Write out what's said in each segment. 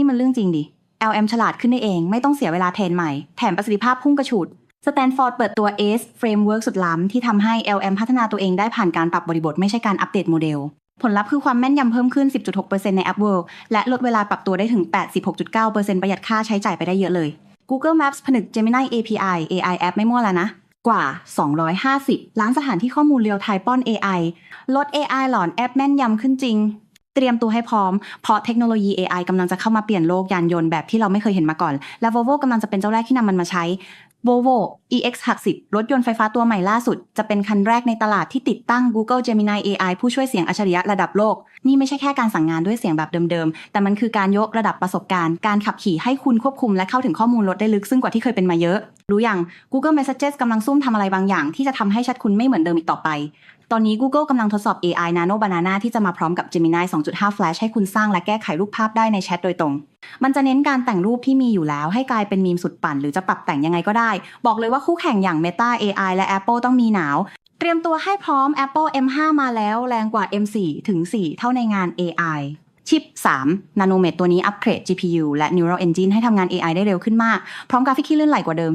นี่มันเรื่องจริงดิ LM ฉลาดขึ้นได้เองไม่ต้องเสียเวลาเทรนใหม่ แถมประสิทธิภาพพุ่งกระฉูดสแตนฟอร์ดเปิดตัว ACE Framework สุดล้ำที่ทำให้ LM พัฒนาตัวเองได้ผ่านการปรับบริบทไม่ใช่การอัปเดตโมเดล ผลลัพธ์คือความแม่นยำเพิ่มขึ้น 10.6%ใน App World และลดเวลาปรับตัวได้ถึง 86.9%ประหยัดค่าใช้จ่ายไปได้เยอะเลย Google Maps ผนึก Gemini API AI App ไม่มั่วแล้วนะ กว่า 250 ล้านสถานที่ข้อมูลเรียลไทม์ป้อน AI ลด AI หลอนแอปแม่นยำขึ้นจริง เตรียมตัวให้พร้อม เพราะเทคโนโลยี AI กำลังจะเข้ามาเปลี่ยนโลกยานยนต์แบบที่เราไม่เคยเห็นมาก่อน และ Volvo กำลังจะเป็นเจ้าแรกที่นำมันมาใช้ Volvo EX60 รถยนต์ไฟฟ้าตัวใหม่ล่าสุด จะเป็นคันแรกในตลาดที่ติดตั้ง Google Gemini AI ผู้ช่วยเสียงอัจฉริยะระดับโลก นี่ไม่ใช่แค่การสั่งงานด้วยเสียงแบบเดิมๆ แต่มันคือการยกระดับประสบการณ์ การขับขี่ให้คุณควบคุมและเข้าถึงข้อมูลรถได้ลึกซึ่งกว่าที่เคยเป็นมาเยอะ รู้อยัง Google Messages กำลังซุ่มทำอะไรบางอย่างที่จะทำให้แชัดคุณไม่เหมือนเดิมอีกต่อไป ตอนนี้ Google กำลังทดสอบ AI Nano Banana ที่จะมาพร้อมกับ Gemini 2.5 Flash ให้คุณสร้างและแก้ไขรูปภาพได้ในแชทโดยตรง มันจะเน้นการแต่งรูปที่มีอยู่แล้ว ให้กลายเป็นมีมสุดปั่น หรือจะปรับแต่งยังไงก็ได้ บอกเลยว่าคู่แข่งอย่าง Meta AI และ Apple ต้องมีหนาว เตรียมตัวให้พร้อม Apple M5 มาแล้วแรงกว่า M4 ถึง 4 เท่าในงาน AI ชิป 3 Nanomet ตัวนี้อัปเกรด GPU และ Neural Engine ให้ทำงาน AI ได้เร็วขึ้นมาก พร้อมกราฟิกที่ลื่นไหลกว่าเดิม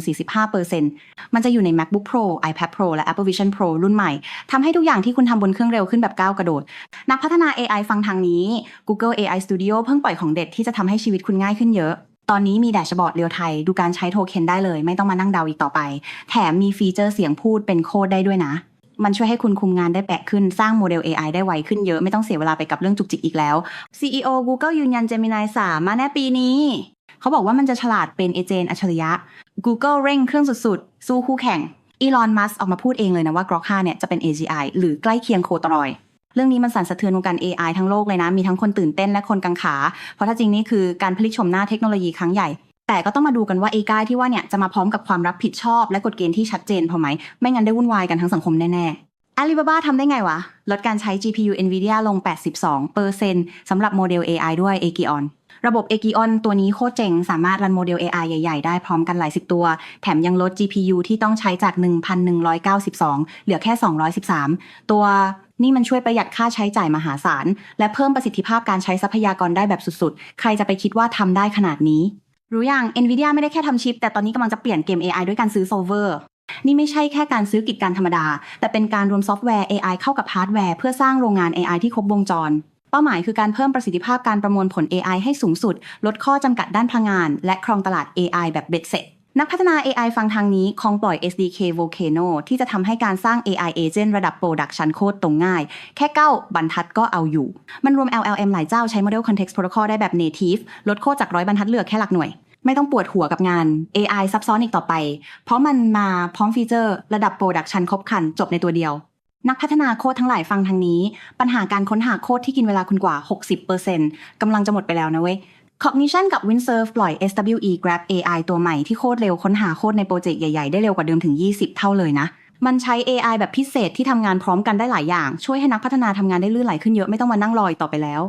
45%มันจะอยู่ใน MacBook Pro iPad Pro และ Apple Vision Pro รุ่นใหม่ทำให้ทุกอย่างที่คุณทำบนเครื่องเร็วขึ้นแบบก้าวกระโดด นักพัฒนา AI ฟังทางนี้ Google AI Studio เพิ่งปล่อยของเด็ดที่จะทำให้ชีวิตคุณง่ายขึ้นเยอะตอนนี้มีแดชบอร์ดเรียวไทยดูการใช้โทเค็นได้เลย ไม่ต้องมานั่งเดาอีกต่อไป แถมมีฟีเจอร์เสียงพูดเป็นโค้ดได้ด้วยนะ มันช่วยให้คุณคุมงานได้แปะขึ้นสร้างโมเดล AI ได้ไวขึ้นเยอะไม่ต้องเสียเวลาไปกับเรื่องจุกจิกอีกแล้ว CEO Google ยืนยัน Gemini 3 มาแน่ปีนี้ เขาบอกว่ามันจะฉลาดเป็นเอเจนต์อัจฉริยะ Google เร่งเครื่องสุดๆ สู้คู่แข่งอีลอนมัสออกมาพูดเองเลยนะว่า Grok 5เนี่ยจะเป็น AGI หรือใกล้เคียงโคตรอยเรื่องนี้มันสั่นสะเทือนวงการ AI ทั้งโลกเลยนะ มีทั้งคนตื่นเต้นและคนกังขา เพราะถ้าจริงนี่คือการพลิกโฉมหน้าเทคโนโลยีครั้งใหญ่ แต่ก็ต้องมาดูกันว่า AI ที่ว่าเนี่ยจะมาพร้อมกับความรับผิดชอบและกฎเกณฑ์ที่ชัดเจนพอไหม ไม่งั้นได้วุ่นวายกันทั้งสังคมแน่ๆ Alibaba ทำได้ไงวะ ลดการใช้ GPU NVIDIA ลง 82%สำหรับโมเดล AI ด้วย Aeon ระบบ Aeon ตัวนี้โคตรเจ๋ง สามารถรันโมเดล AI ใหญ่ ๆ ได้พร้อมกันหลายสิบตัว แถมยังลด GPU ที่ต้องใช้จาก 1,192 เหลือแค่ 213 ตัวนี่มันช่วยประหยัดค่าใช้จ่ายมหาศาล และเพิ่มประสิทธิภาพการใช้ทรัพยากรได้แบบสุดๆ ใครจะไปคิดว่าทำได้ขนาดนี้ รู้ยัง NVIDIA ไม่ได้แค่ทำชิป แต่ตอนนี้กำลังจะเปลี่ยนเกม AI ด้วยการซื้อโซเวอร์นี่ไม่ใช่แค่การซื้อกิจการธรรมดา แต่เป็นการรวมซอฟต์แวร์ AI เข้ากับฮาร์ดแวร์เพื่อสร้างโรงงาน AI ที่ครบวงจร เป้าหมายคือการเพิ่มประสิทธิภาพการประมวลผล AI ให้สูงสุด ลดข้อจำกัดด้านพลังงาน และครองตลาด AI แบบเบ็ดเสร็จ นักพัฒนา AI ฟังทางนี้คงปล่อย SDK Volcano ที่จะทำให้การสร้าง AI agent ระดับ Production Code ตรงง่าย แค่ก้าวบรรทัดก็เอาอยู่ มันรวม LLM หลายเจ้าใช้ Model Context Protocol ได้แบบ Native ลดโคดจากร้อยบรรทัดเหลือแค่หลักหน่วย ไม่ต้องปวดหัวกับงาน AI ซับซ้อนอีกต่อไป เพราะมันมาพร้อมฟีเจอร์ระดับ Production ครบคันจบในตัวเดียวนักพัฒนาโค้ดทั้งหลายฟังทางนี้ ปัญหาการค้นหาโค้ดที่กินเวลาคุณกว่า 60%กำลังจะหมดไปแล้วนะเว้ย Cognition กับ Windsurf ปล่อย SWE Grab AI ตัวใหม่ที่โคตรเร็วค้นหาโค้ดในโปรเจกต์ใหญ่ๆ ได้เร็วกว่าเดิมถึง 20 เท่าเลยนะ มันใช้ AI แบบพิเศษที่ทำงานพร้อมกันได้หลายอย่าง ช่วยให้นักพัฒนาทำงานได้ลื่นไหลขึ้นเยอะไม่ต้องมานั่งรออีกต่อไปแล้ว